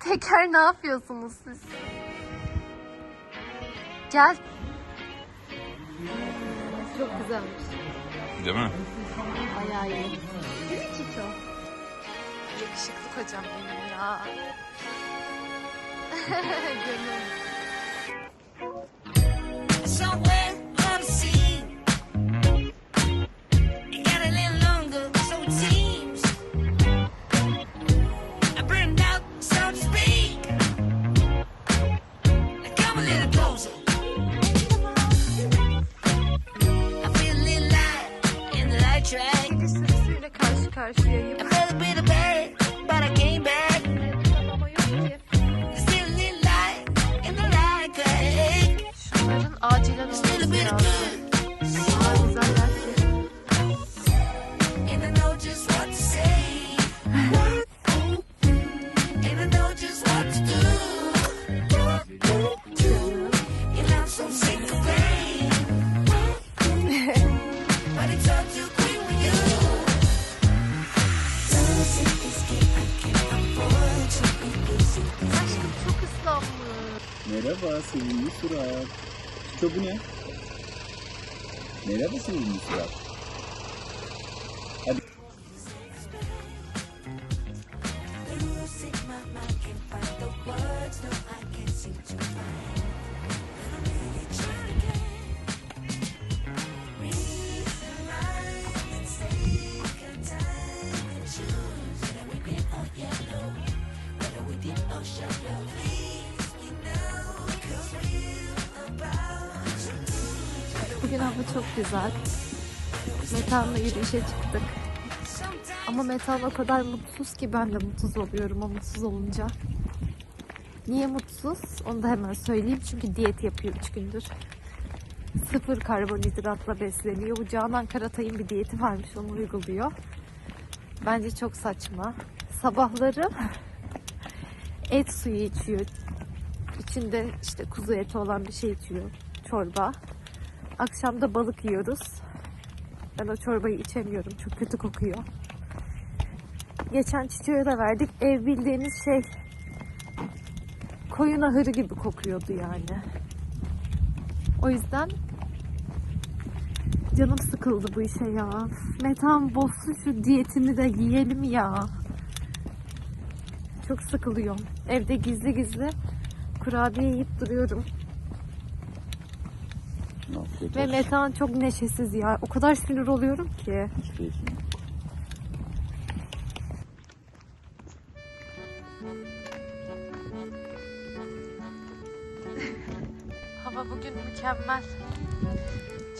Teker ne yapıyorsunuz siz? Gel. Çok güzelmiş. Değil mi? Bayağı iyi. Değil mi Çiço? Yakışıklı kocam benim ya. Gönül. Sürüsüyle karşı karşıyayım. Merhaba sevimli surat. Çito bu ne? Merhaba sevimli surat. Metanla yürüyüşe çıktık. Ama Metan o kadar mutsuz ki ben de mutsuz oluyorum o mutsuz olunca. Niye mutsuz? Onu da hemen söyleyeyim çünkü diyet yapıyor 3 gündür. Sıfır karbonhidratla besleniyor. Bu Canan Karatay'ın bir diyeti varmış onu uyguluyor. Bence çok saçma. Sabahları et suyu içiyor. İçinde işte kuzu eti olan bir şey içiyor. Çorba. Akşam da balık yiyoruz. Ben o çorbayı içemiyorum. Çok kötü kokuyor. Geçen çiçeğe de verdik. Ev bildiğiniz şey koyun ahırı gibi kokuyordu yani. O yüzden canım sıkıldı bu işe ya. Metan bozsun şu diyetimi de yiyelim ya. Çok sıkılıyorum. Evde gizli gizli kurabiye yiyip duruyorum. Afiyet Ve olsun. Metan çok neşesiz ya. O kadar sinir oluyorum ki. Hiç keyfim yok. Hava bugün mükemmel.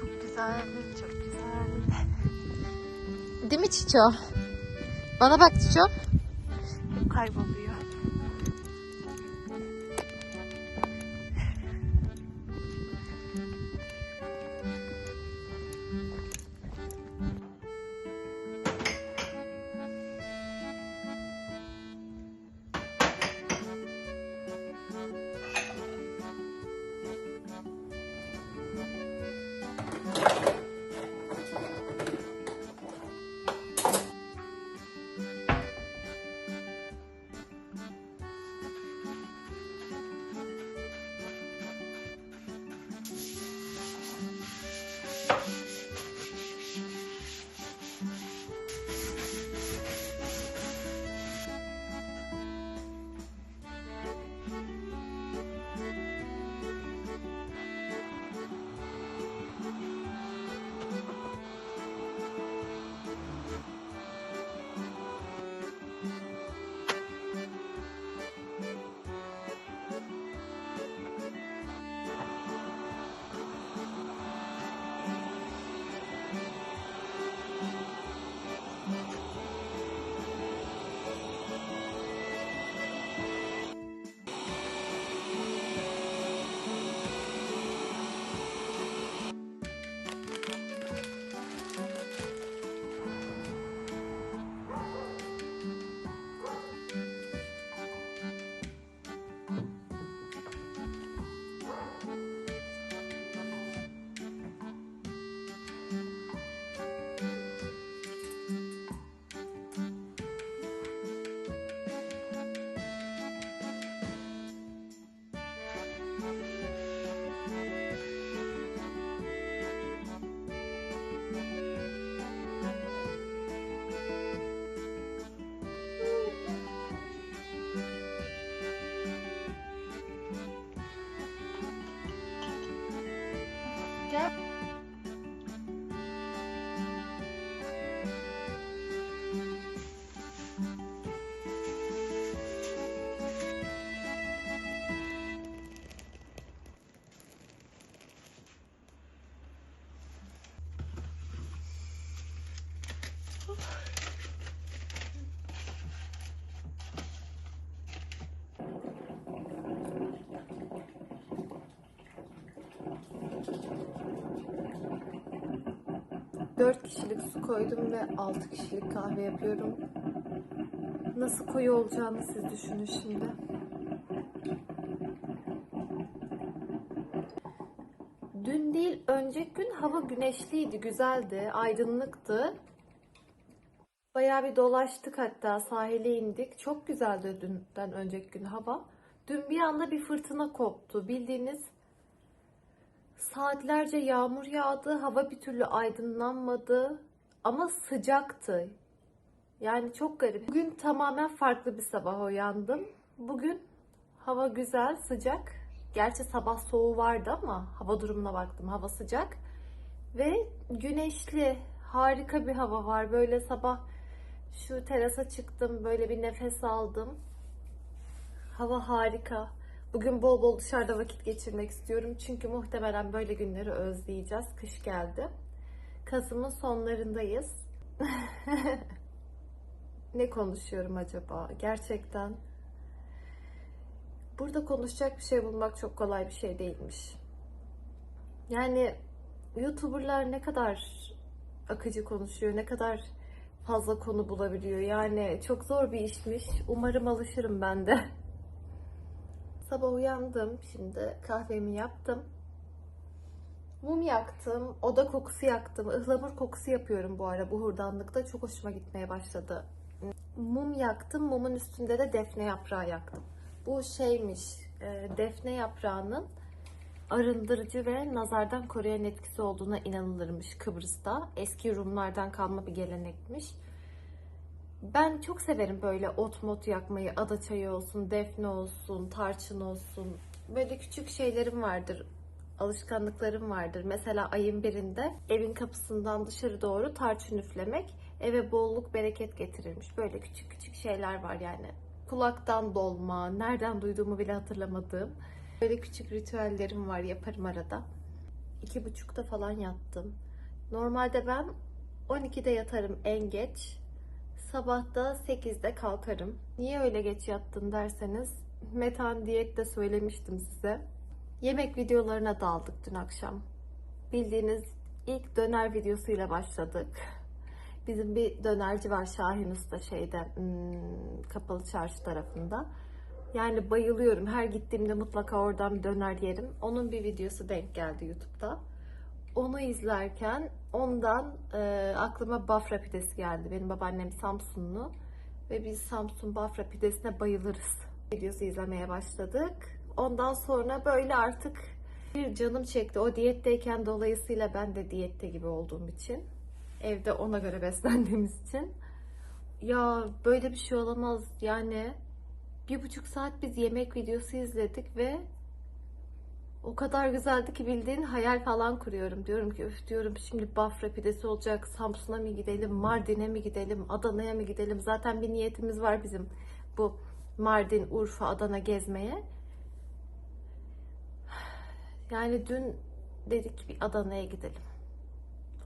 Çok güzel, çok güzel. Değil mi Çiço? Bana bak Çiço. Kayboluyor. 4 kişilik su koydum ve 6 kişilik kahve yapıyorum. Nasıl koyu olacağını siz düşünün şimdi. Dün değil, önceki gün hava güneşliydi, güzeldi, aydınlıktı. Bayağı bir dolaştık hatta sahile indik. Çok güzeldi dünden önceki gün hava. Dün bir anda bir fırtına koptu. Bildiğiniz saatlerce yağmur yağdı. Hava bir türlü aydınlanmadı. Ama sıcaktı. Yani çok garip. Bugün tamamen farklı bir sabah uyandım. Bugün hava güzel, sıcak. Gerçi sabah soğuğu vardı ama hava durumuna baktım. Hava sıcak. Ve güneşli, harika bir hava var. Böyle sabah şu terasa çıktım, böyle bir nefes aldım. Hava harika. Bugün bol bol dışarıda vakit geçirmek istiyorum. Çünkü muhtemelen böyle günleri özleyeceğiz. Kış geldi. Kasım'ın sonlarındayız. ne konuşuyorum acaba? Gerçekten. Burada konuşacak bir şey bulmak çok kolay bir şey değilmiş. Yani YouTuber'lar ne kadar akıcı konuşuyor, ne kadar fazla konu bulabiliyor. Yani çok zor bir işmiş. Umarım alışırım ben de. Sabah uyandım. Şimdi kahvemi yaptım. Mum yaktım. Oda kokusu yaktım. Ihlamur kokusu yapıyorum bu ara bu hurdanlıkta. Çok hoşuma gitmeye başladı. Mum yaktım. Mumun üstünde de defne yaprağı yaktım. Bu şeymiş. e, Defne yaprağının arındırıcı ve nazardan koruyan etkisi olduğuna inanılırmış Kıbrıs'ta. Eski Rumlardan kalma bir gelenekmiş. Ben çok severim böyle ot mot yakmayı. Ada çayı olsun, defne olsun, tarçın olsun. Böyle küçük şeylerim vardır. Alışkanlıklarım vardır. Mesela ayın birinde evin kapısından dışarı doğru tarçın üflemek eve bolluk bereket getirirmiş. Böyle küçük küçük şeyler var yani. Kulaktan dolma, nereden duyduğumu bile hatırlamadığım. Böyle küçük ritüellerim var yaparım arada. İki buçukta falan yattım. Normalde ben 12'de yatarım en geç. Sabah da 8'de kalkarım. Niye öyle geç yattın derseniz metan diyet de söylemiştim size. Yemek videolarına daldık dün akşam. Bildiğiniz ilk döner videosuyla başladık. Bizim bir dönerci var Şahin Usta şeyde hmm, kapalı çarşı tarafında. Yani bayılıyorum. Her gittiğimde mutlaka oradan bir döner yerim. Onun bir videosu denk geldi YouTube'da. Onu izlerken ondan e, aklıma Bafra pidesi geldi. Benim babaannem Samsunlu ve biz Samsun Bafra pidesine bayılırız. Videosu izlemeye başladık. Ondan sonra böyle artık bir canım çekti. O diyetteyken dolayısıyla ben de diyette gibi olduğum için. Evde ona göre beslendiğimiz için. Ya böyle bir şey olamaz yani. Bir buçuk saat biz yemek videosu izledik ve o kadar güzeldi ki bildiğin hayal falan kuruyorum. Diyorum ki öf diyorum şimdi Bafra pidesi olacak. Samsun'a mı gidelim, Mardin'e mi gidelim, Adana'ya mı gidelim? Zaten bir niyetimiz var bizim bu Mardin, Urfa, Adana gezmeye. Yani dün dedik bir Adana'ya gidelim.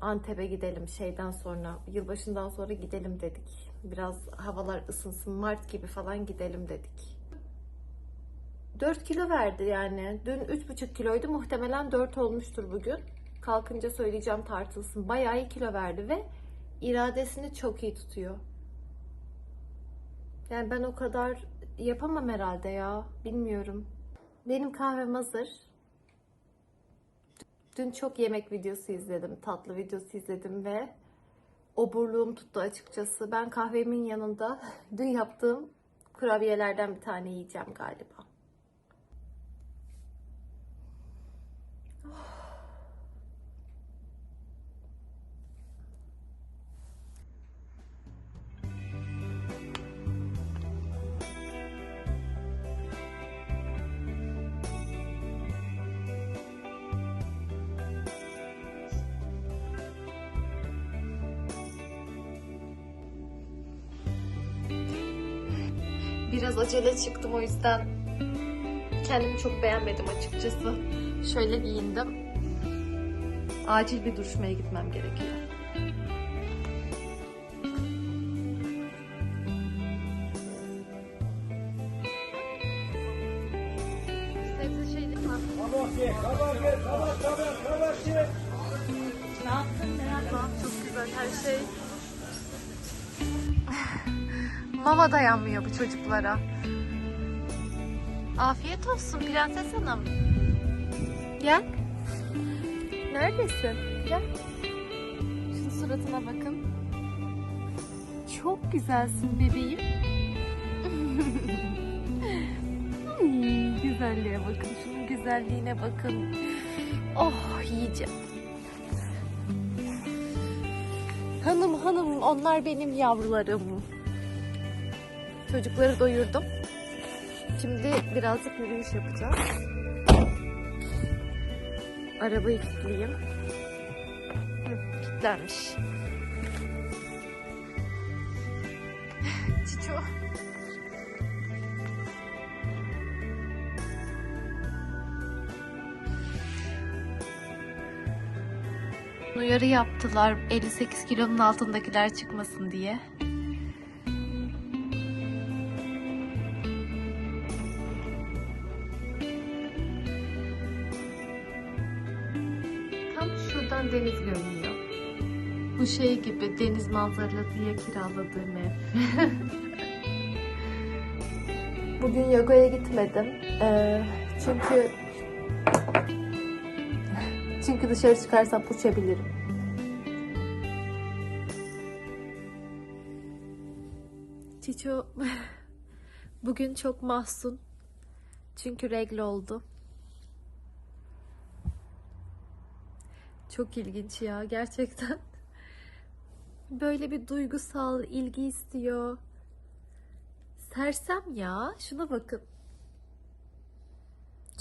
Antep'e gidelim şeyden sonra, yılbaşından sonra gidelim dedik. Biraz havalar ısınsın, Mart gibi falan gidelim dedik. 4 kilo verdi yani. Dün 3,5 kiloydu. Muhtemelen 4 olmuştur bugün. Kalkınca söyleyeceğim tartılsın. Bayağı iyi kilo verdi ve iradesini çok iyi tutuyor. Yani ben o kadar yapamam herhalde ya. Bilmiyorum. Benim kahvem hazır. Dün çok yemek videosu izledim, tatlı videosu izledim ve oburluğum tuttu açıkçası. Ben kahvemin yanında dün yaptığım kurabiyelerden bir tane yiyeceğim galiba. Biraz acele çıktım o yüzden kendimi çok beğenmedim açıkçası. Şöyle giyindim. Acil bir duruşmaya gitmem gerekiyor. Ne yaptın Merhaba. Çok güzel her şey. Mama dayanmıyor bu çocuklara. Afiyet olsun Prenses Hanım. Gel. Neredesin? Gel. Şu suratına bakın. Çok güzelsin bebeğim. Güzelliğe bakın. Şunun güzelliğine bakın. Oh yiyeceğim. Hanım hanım onlar benim yavrularım. Çocukları doyurdum. Şimdi birazcık yürüyüş yapacağız. Arabayı kilitleyeyim. Hı, Kilitlenmiş. Çiço. Uyarı yaptılar 58 kilonun altındakiler çıkmasın diye. Şuradan deniz görünüyor. Bu şey gibi deniz manzaralı diye kiraladığım ev. Bugün yogaya gitmedim. Ee, çünkü çünkü dışarı çıkarsam uçabilirim. Çiço bugün çok mahzun. Çünkü regl oldu. Çok ilginç ya gerçekten. Böyle bir duygusal ilgi istiyor. Sersem ya. Şuna bakın.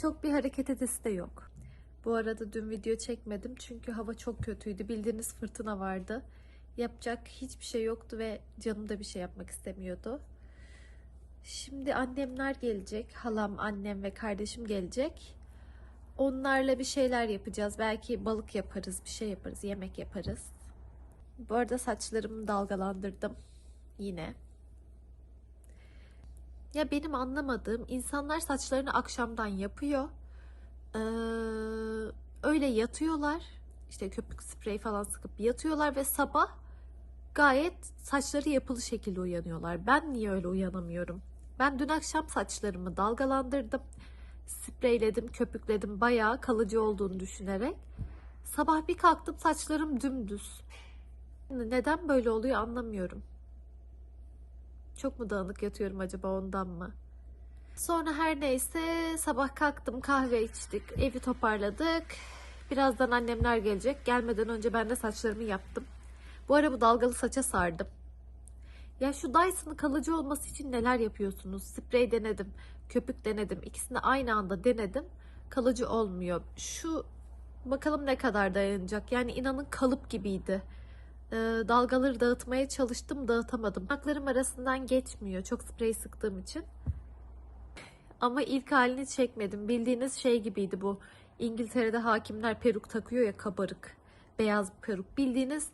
Çok bir hareket edesi de yok. Bu arada dün video çekmedim çünkü hava çok kötüydü. Bildiğiniz fırtına vardı. Yapacak hiçbir şey yoktu ve canım da bir şey yapmak istemiyordu. Şimdi annemler gelecek. Halam, annem ve kardeşim gelecek. Onlarla bir şeyler yapacağız. Belki balık yaparız, bir şey yaparız, yemek yaparız. Bu arada saçlarımı dalgalandırdım. Yine. Ya benim anlamadığım insanlar saçlarını akşamdan yapıyor. Ee, öyle yatıyorlar. İşte köpük sprey falan sıkıp yatıyorlar ve sabah gayet saçları yapılı şekilde uyanıyorlar. Ben niye öyle uyanamıyorum? Ben dün akşam saçlarımı dalgalandırdım. Spreyledim, köpükledim. Bayağı kalıcı olduğunu düşünerek. Sabah bir kalktım saçlarım dümdüz. Neden böyle oluyor anlamıyorum. Çok mu dağınık yatıyorum acaba ondan mı? Sonra her neyse sabah kalktım kahve içtik, evi toparladık. Birazdan annemler gelecek. Gelmeden önce ben de saçlarımı yaptım. Bu ara bu dalgalı saça sardım. Ya şu Dyson'ın kalıcı olması için neler yapıyorsunuz? Sprey denedim, köpük denedim. İkisini aynı anda denedim. Kalıcı olmuyor. Şu bakalım ne kadar dayanacak. Yani inanın kalıp gibiydi. Ee, dalgaları dağıtmaya çalıştım, dağıtamadım. Parmaklarım arasından geçmiyor. Çok sprey sıktığım için. Ama ilk halini çekmedim. Bildiğiniz şey gibiydi bu. İngiltere'de hakimler peruk takıyor ya kabarık. Beyaz peruk. Bildiğiniz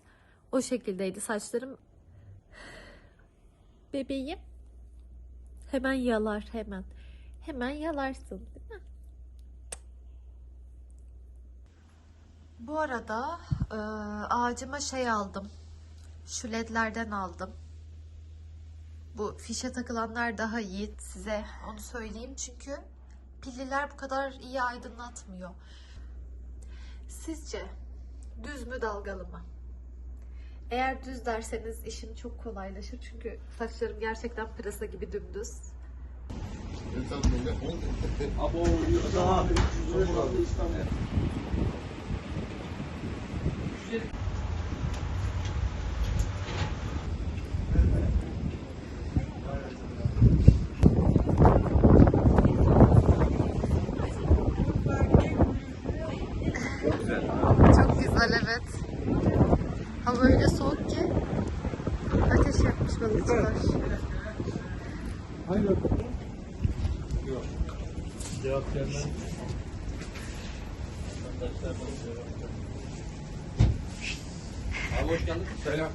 o şekildeydi saçlarım. Bebeğim. Hemen yalar hemen. Hemen yalarsın değil mi? Bu arada e, ağacıma şey aldım. Şu ledlerden aldım. Bu fişe takılanlar daha iyi size onu söyleyeyim çünkü pilliler bu kadar iyi aydınlatmıyor. Sizce düz mü dalgalı mı? Eğer düz derseniz işim çok kolaylaşır çünkü saçlarım gerçekten pırasa gibi dümdüz. Abo daha 300 lira kaldı İstanbul. Abi hoş geldin. Selam.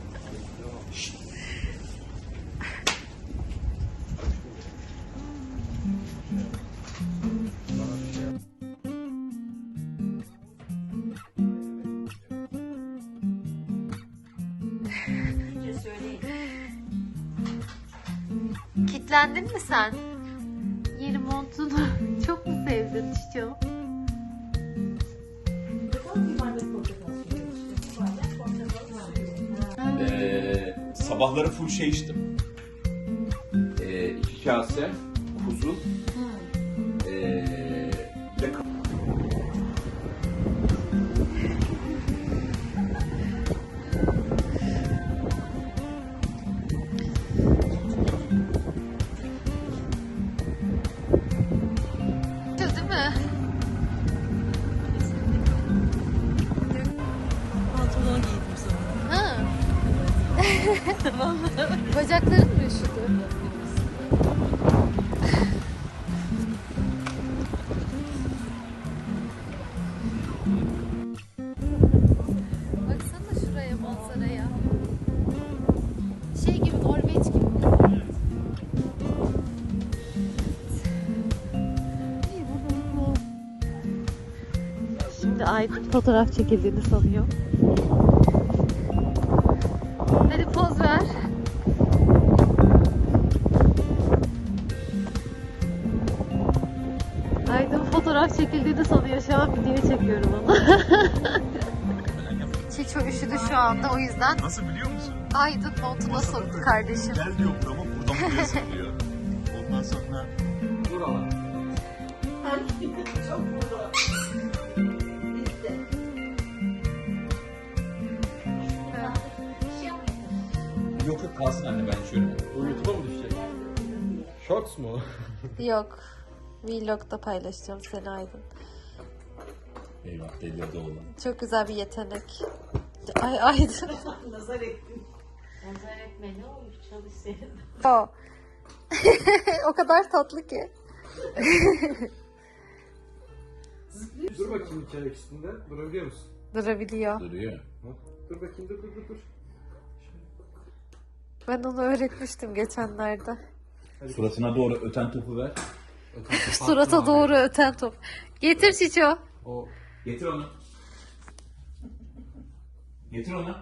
Kitlendin mi sen? Sabahları full şey içtim. Ee, iki kase kuzu. Aydın fotoğraf çekildiğini sanıyor. Hadi poz ver. Aydın fotoğraf çekildiğini sanıyor. Şu an video çekiyorum onu. Çiço üşüdü şu anda o yüzden Nasıl biliyor musun? Aydın montuna soktu kardeşim. Gel diyor burama buradan buraya yok yok kalsın anne ben içiyorum. Bu YouTube'a mı düşecek? Shorts mu? Yok. Vlog'da paylaşacağım seni Aydın. Eyvah delirdi oğlum. Çok güzel bir yetenek. Ay Aydın. Nazar ettin. O. o kadar tatlı ki. Dur bakayım ayak üstünde. Durabiliyor musun? Durabiliyor. Duruyor. Dur bakayım dur dur dur. dur. Ben onu öğretmiştim geçenlerde. Suratına doğru öten topu ver. Surata doğru öten top. Getir Çiço. O Getir onu. Getir onu.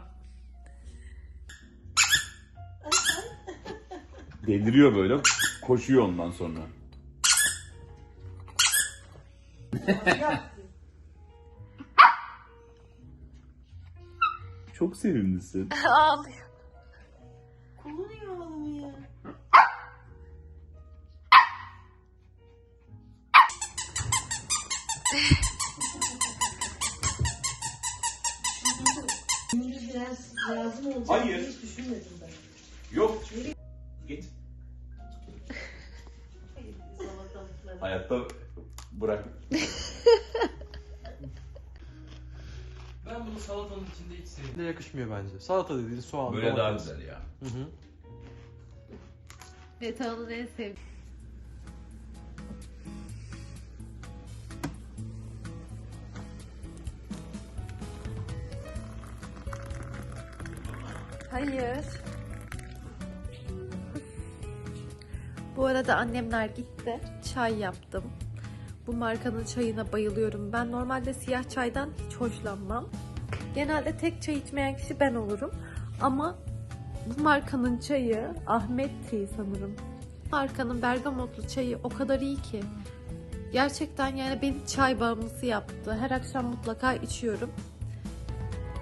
Deliriyor böyle. Koşuyor ondan sonra. Çok sevimlisin. Ağlıyor. Şimdi biraz lazım olacak. Hayır. Hiç düşünmedim ben. Yok. Git. Hayatta bırak. Ben bunu salatanın içinde hiç sevmiyorum. yakışmıyor bence. Salata dediğin soğan, Böyle daha domates. güzel ya. Hı hı. Meta'nın en sevdiği. Hayır. Bu arada annemler gitti. Çay yaptım. Bu markanın çayına bayılıyorum. Ben normalde siyah çaydan hiç hoşlanmam. Genelde tek çay içmeyen kişi ben olurum. Ama bu markanın çayı Ahmet Tea sanırım. Markanın bergamotlu çayı o kadar iyi ki. Gerçekten yani beni çay bağımlısı yaptı. Her akşam mutlaka içiyorum.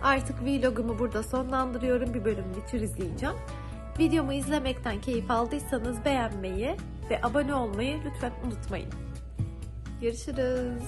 Artık vlogumu burada sonlandırıyorum. Bir bölüm bitir izleyeceğim. Videomu izlemekten keyif aldıysanız beğenmeyi ve abone olmayı lütfen unutmayın. Görüşürüz.